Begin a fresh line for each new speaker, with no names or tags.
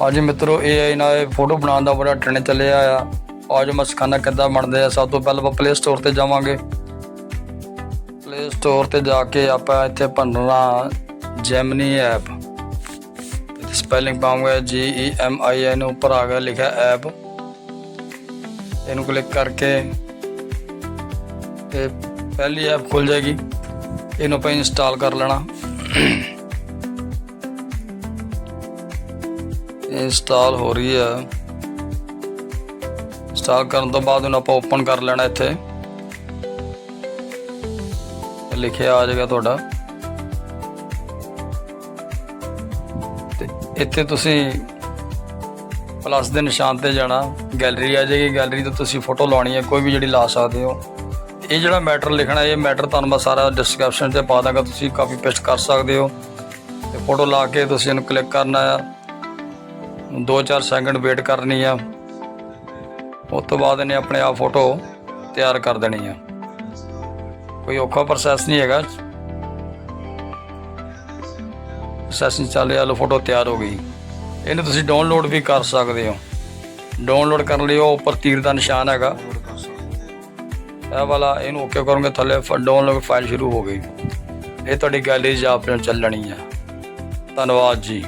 ਹਾਂਜੀ ਮਿੱਤਰੋ AI ਨਾਲ ਇਹ ਫੋਟੋ ਬਣਾਉਣ ਦਾ ਬੜਾ ਟ੍ਰੈਂਡ ਚੱਲਿਆ ਆ। ਅੱਜ ਮੈਂ ਸਿਖਾਣਾ ਕਿੱਦਾਂ ਬਣਦੇ ਆ। ਸਭ ਤੋਂ ਪਹਿਲਾਂ ਆਪਾਂ ਪਲੇ ਸਟੋਰ ਤੇ ਜਾਵਾਂਗੇ। ਪਲੇ ਸਟੋਰ ਤੇ ਜਾ ਕੇ ਆਪਾਂ ਇੱਥੇ ਭੰਨਣਾ ਜੈਮਨੀ ਐਪ ਸਪੈਲਿੰਗ ਪਾਉਂਗਾ ਜੀ ਈ M ਆਈ ਐਨ ਉੱਪਰ ਆ ਗਿਆ ਲਿਖਿਆ ਐਪ ਇਹਨੂੰ ਕਲਿੱਕ ਕਰਕੇ ਇਹ ਪਹਿਲੀ ਐਪ ਖੁੱਲ ਜਾਏਗੀ। ਇਹਨੂੰ ਆਪਾਂ ਇੰਸਟਾਲ ਕਰ ਲੈਣਾ। ਇੰਸਟਾਲ ਹੋ ਰਹੀ ਹੈ ਇੰਸਟਾਲ ਕਰਨ ਤੋਂ ਬਾਅਦ ਉਹਨੂੰ ਆਪਾਂ ਓਪਨ ਕਰ ਲੈਣਾ ਇੱਥੇ। ਲਿਖਿਆ ਆ ਜਾਏਗਾ ਤੁਹਾਡਾ। ਤੇ ਇੱਥੇ ਤੁਸੀਂ ਪਲੱਸ ਦੇ ਨਿਸ਼ਾਨ ਤੇ ਜਾਣਾ। ਗੈਲਰੀ ਆ ਜਾਏਗੀ। ਗੈਲਰੀ ਤੋਂ ਤੁਸੀਂ ਫੋਟੋ ਲਾਉਣੀ ਹੈ ਕੋਈ ਵੀ ਜਿਹੜੀ ਲਾ ਸਕਦੇ ਹੋ। ਇਹ ਜਿਹੜਾ ਮੈਟਰ ਲਿਖਣਾ, ਇਹ ਮੈਟਰ ਤੁਹਾਨੂੰ ਮੈਂ ਸਾਰਾ ਡਿਸਕ੍ਰਿਪਸ਼ਨ ਤੇ ਪਾ ਦਾਂਗਾ। ਤੁਸੀਂ ਕਾਪੀ ਪੇਸਟ ਕਰ ਸਕਦੇ ਹੋ। ਤੇ ਫੋਟੋ ਲਾ ਕੇ ਤੁਸੀਂ ਇਹਨੂੰ ਕਲਿੱਕ ਕਰਨਾ ਆ। 2-4 ਸੈਕਿੰਡ ਵੇਟ ਕਰਨੀ ਆ। ਉਸ ਤੋਂ ਬਾਅਦ ਇਹਨੇ ਆਪਣੇ ਆਪ ਫੋਟੋ ਤਿਆਰ ਕਰ ਦੇਣੀ ਆ। ਕੋਈ ਔਖਾ ਪ੍ਰੋਸੈਸ ਨਹੀਂ ਹੈਗਾ। ਪ੍ਰੋਸੈਸਿੰਗ ਚੱਲ ਰਿਹਾ ਲੋ ਫੋਟੋ ਤਿਆਰ ਹੋ ਗਈ। ਇਹਨੂੰ ਤੁਸੀਂ ਡਾਊਨਲੋਡ ਵੀ ਕਰ ਸਕਦੇ ਹੋ। ਡਾਊਨਲੋਡ ਕਰਨ ਲਈ ਉਹ ਉੱਪਰ ਤੀਰ ਦਾ ਨਿਸ਼ਾਨ ਹੈਗਾ। ਇਹ ਵਾਲਾ ਇਹਨੂੰ ਓਕੇ ਕਰੋਗੇ, ਥੱਲੇ ਡਾਊਨਲੋਡ ਫਾਈਲ ਸ਼ੁਰੂ ਹੋ ਗਈ। ਇਹ ਤੁਹਾਡੀ ਗੈਲਰੀ 'ਚ ਆਪ ਚੱਲਣੀ ਆ। ਧੰਨਵਾਦ ਜੀ।